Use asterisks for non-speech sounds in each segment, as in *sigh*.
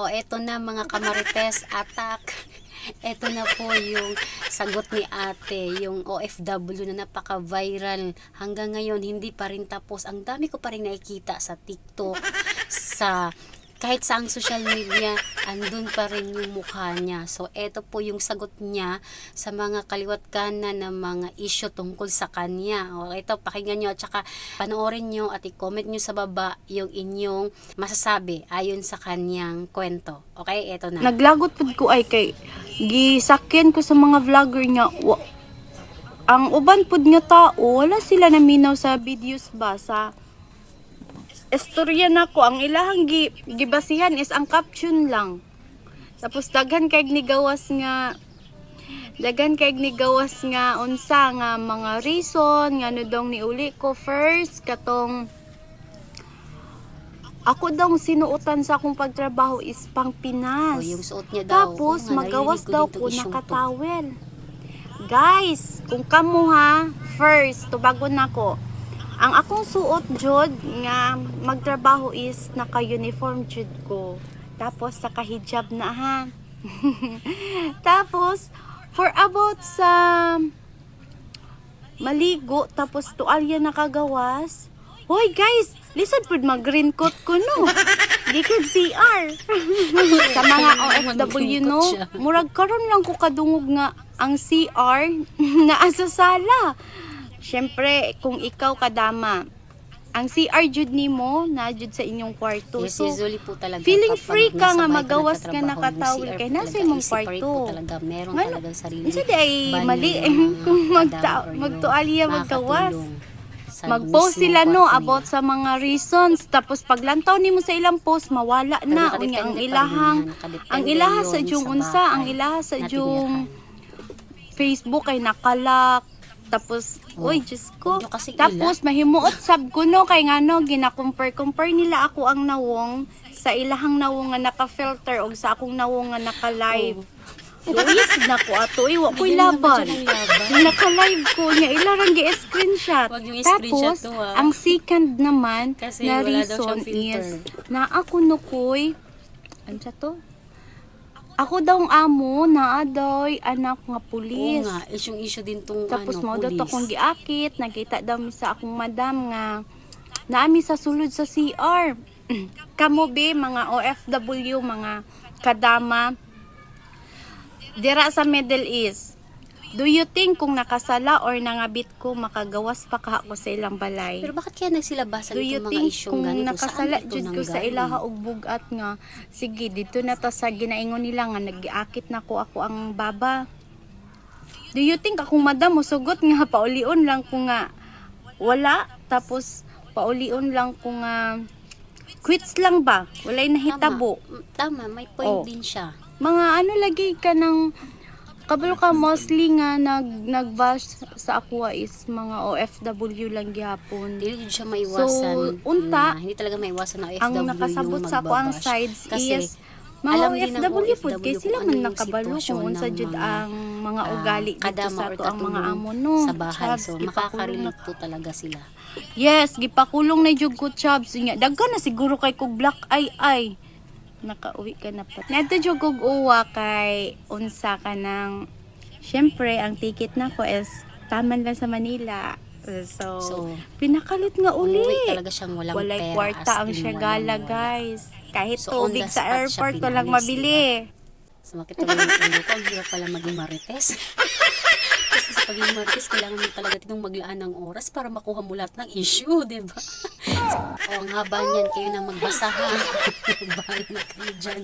O eto na mga kamarites, attack. *laughs* Eto na po yung sagot ni ate, yung OFW na napaka-viral. Hanggang ngayon, hindi pa rin tapos. Ang dami ko pa rin nakikita sa TikTok, sa kahit sa ang social media, andun pa rin yung mukha niya. So, eto po yung sagot niya sa mga kaliwat kanan ng mga issue tungkol sa kanya. O, ito, pakinggan nyo at saka panoorin nyo at i-comment nyo sa baba yung inyong masasabi ayon sa kanyang kwento. Okay, eto na. Naglagot pud ko ay kay gisakyan ko sa mga vlogger niya. Wa, ang uban pud nga tao, wala sila naminaw sa videos ba sa istorya nako ang ilahang gi, gibasihan is ang caption lang. Tapos daghan kay ni gawas nga daghan kay ni gawas nga unsa nga mga reason nga no dong niuli ko first katong ako daw sinuotan sa akong pagtrabaho is pang Pinas. O, yung suot niya daw. Tapos, nga, magawas ko daw ko nakatawel. Guys, kung kamo ha, first, to bago na ko, ang akong suot jud nga magtrabaho is naka-uniform jud ko. Tapos, naka-hijab na ha. *laughs* Tapos, for about sa maligo, tapos tuwalya nakagawas, Hoy guys, listen pud mag green coat ko no. *laughs* Gikag CR. *laughs* sa mga OFW no, coat siya. murag karon lang ko kadungog nga ang CR naa sa sala. Syempre, kung ikaw kadama, ang CR jud nimo na jud sa inyong kwarto. Yes, So, usually po talaga. feeling free ka nga magawas ka yung kay nasa talaga, imong kwarto. po talaga. Meron Ngano? talagang sarili. Isa di ay mali ng *laughs* kung magta magtualya magkawas. Mag-post sila no about sa mga reasons tapos paglantaw nimo sa ilang post mawala na unya ang ilahang ang ilaha sa jung unsa ang ilaha sa jung. Facebook ay nakalak tapos Oh. oy Diyos ko kasi tapos mahimuot sab ko no kay ngano gina-compare compare nila ako ang nawong sa ilahang nawong nga naka-filter og sa akong nawong nga naka-live Luis na ko ato eh, wa ko'y laban. Naka-live ko niya, ilarang gi-screenshot. Tapos, to, ah. ang second naman Kasi na reason is, na ako no ko'y, ano to? Ako daw ang amo, na adoy, anak nga Oo pulis. nga, isyong-issue din tong Tapos ano, mo daw to akong giakit, nakita daw mi sa akong madam nga, naami sa sulod sa CR. *clears throat* Kamo be, mga OFW, mga kadama, dira sa Middle East, do you think kung nakasala or nangabit ko, makagawas pa ka ako sa ilang balay? Pero bakit kaya nagsilabasan Do you think kung nakasala jud ko sa ilaha og bugat nga sige dito na ta sa ginaingon nila nga nagiakit na ko ako ang baba. Do you think akong madam mo sugot nga paulion lang ko nga wala. Tapos paulion lang ko nga quits lang ba? Walay nahitabo. Tama, tama. May point Oh. din siya. mga ano lagi ka ng kabalo ka mostly nga nag nagbash sa aqua is mga OFW lang gihapon Dili yun siya maiwasan. So, unta, na, hindi talaga maiwasan na OFW ang nakasabot sa ako ang sides Kasi, is mga alam OFW OFW kay sila man nakabalo kung unsa jud ang mga ah, ugali dito kadama sa or to ang mga amo no sa bahay. Chubs, So, na- po talaga sila. yes gipakulong na jud ko chubs nya daghan na siguro kay kog black eye ay nakauwi ka na pa nadto jud kog uwa kay unsa ka ng syempre ang ticket na ko is taman lang sa Manila so, So, pinakalit nga uli talaga siyang walang Walay pera. kwarta ang walang wala. guys. Kahit So, tubig sa siya airport, walang mabili. So, makituloy yung ulo ko, ang hirap pala maging marites. *laughs* Kasi sa pagiging marites, kailangan mo talaga ditong maglaan ng oras para makuha mo lahat ng issue, di ba? *laughs* o, ang haba niyan, kayo na magbasa ha. *laughs* Bahala na kayo dyan.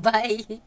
Bye!